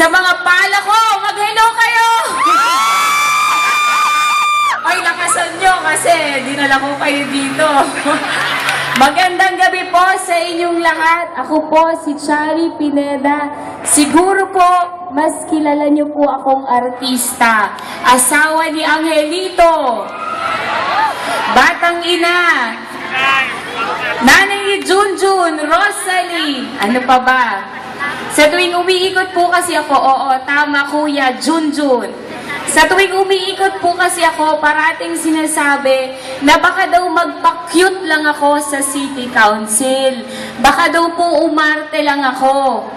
Sa mga pala ko, mag-hello kayo! Ay, lakasan nyo kasi dinala ko kayo dito. Magandang gabi po sa inyong lahat. Ako po si Chari Pineda. Siguro po, mas kilala niyo po akong artista. Asawa ni Angelito. Batang ina. Nanay ni Junjun, Rosalie. Ano pa ba? Sa tuwing umiikot po kasi ako, oo, tama kuya, Junjun. Sa tuwing umiikot po kasi ako, parating sinasabi na baka daw magpa-cute lang ako sa city council. Baka daw po umarte lang ako.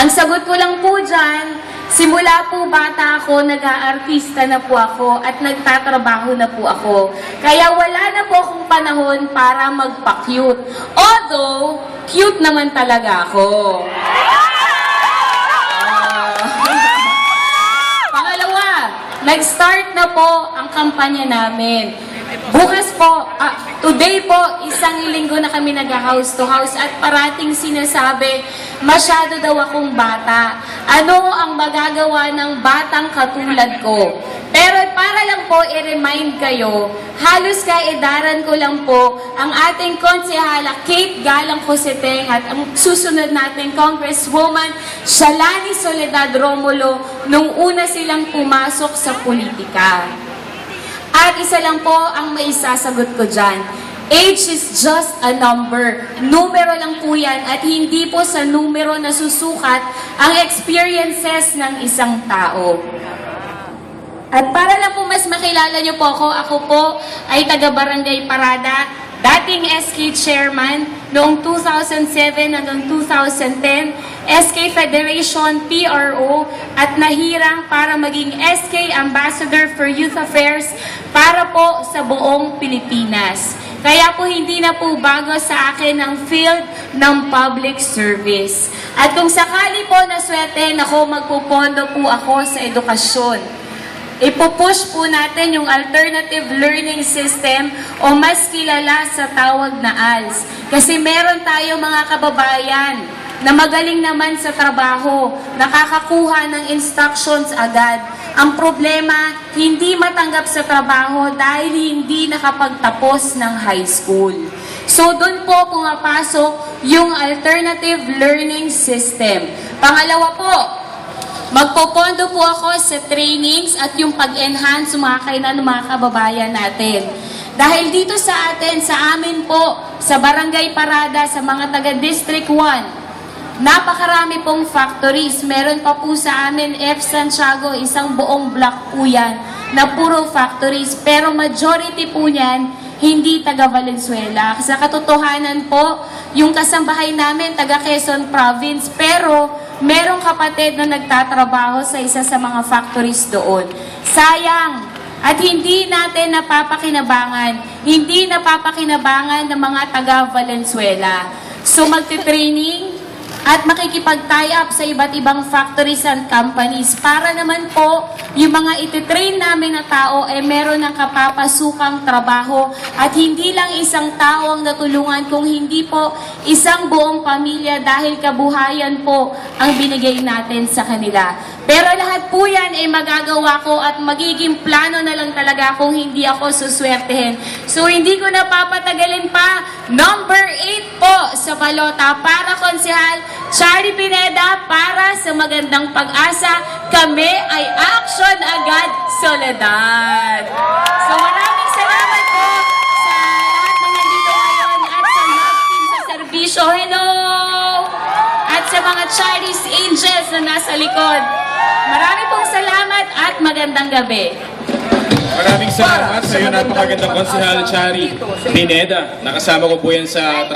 Ang sagot ko lang po dyan, simula po bata ako, nag-aartista na po ako at nagtatrabaho na po ako. Kaya wala na po akong panahon para magpa-cute. Although, cute naman talaga ako. Pangalawa, nag-start na po ang kampanya namin. Bukas po, ah, today po, isang linggo na kami nag-house to house at parating sinasabi, masyado daw akong bata. Ano ang magagawa ng batang katulad ko? Pero para lang po i-remind kayo, halos kaedaran ko lang po ang ating konsehala Kate Galang Cositeng at ang susunod natin Congresswoman Shalani Soledad Romulo nung una silang pumasok sa politika. At isa lang po ang maisasagot ko dyan. Age is just a number. Numero lang po yan at hindi po sa numero nasusukat ang experiences ng isang tao. At para lang po mas makilala niyo po ako, ako po ay taga Barangay Parada, dating SK Chairman noong 2007 hanggang 2010, SK Federation PRO at nahirang para maging SK Ambassador for Youth Affairs para po sa buong Pilipinas. Kaya po hindi na po bago sa akin ang field ng public service. At kung sakali po na swerte ako, magpupondo po ako sa edukasyon. Ipupush po natin yung alternative learning system o mas kilala sa tawag na ALS. Kasi meron tayo mga kababayan na magaling naman sa trabaho, nakakakuha ng instructions agad. Ang problema, hindi matanggap sa trabaho dahil hindi nakapagtapos ng high school. So doon po pumapasok yung alternative learning system. Pangalawa po, Magpopondo po ako sa trainings at yung pag-enhance mga kainan ng mga kababayan natin. Dahil dito sa atin, sa amin po, sa Barangay Parada, sa mga taga District 1, napakarami pong factories. Meron pa po sa amin, F. Santiago, isang buong block po yan, na puro factories. Pero majority po niyan, hindi taga Valenzuela. Sa katotohanan po, yung kasambahay namin taga Quezon Province, pero merong kapatid na nagtatrabaho sa isa sa mga factories doon. Sayang, at hindi natin napapakinabangan, hindi napapakinabangan ng mga taga Valenzuela. So magte-training at makikipag-tie up sa iba't ibang factories and companies para naman po yung mga ititrain namin na tao ay meron ng kapapasukang trabaho at hindi lang isang tao ang natulungan kung hindi po isang buong pamilya dahil kabuhayan po ang binigay natin sa kanila. Pero lahat po yan ay magagawa ko at magiging plano na lang talaga kung hindi ako suswertehin. So hindi ko napapatagalin pa. Number 8 po sa balota para konsehal Chari Pineda para sa magandang pag-asa. Kami ay Action Agad Soledad. So maraming salamat po sa lahat ng nandito ngayon at sa love team sa serbisyo. Hello! At sa mga Chinese angels na nasa likod. Marami pong salamat at magandang gabi. Maraming salamat sa iyo napakagandang konsihal pag-asa Chari Pineda. Nakasama ko po yan sa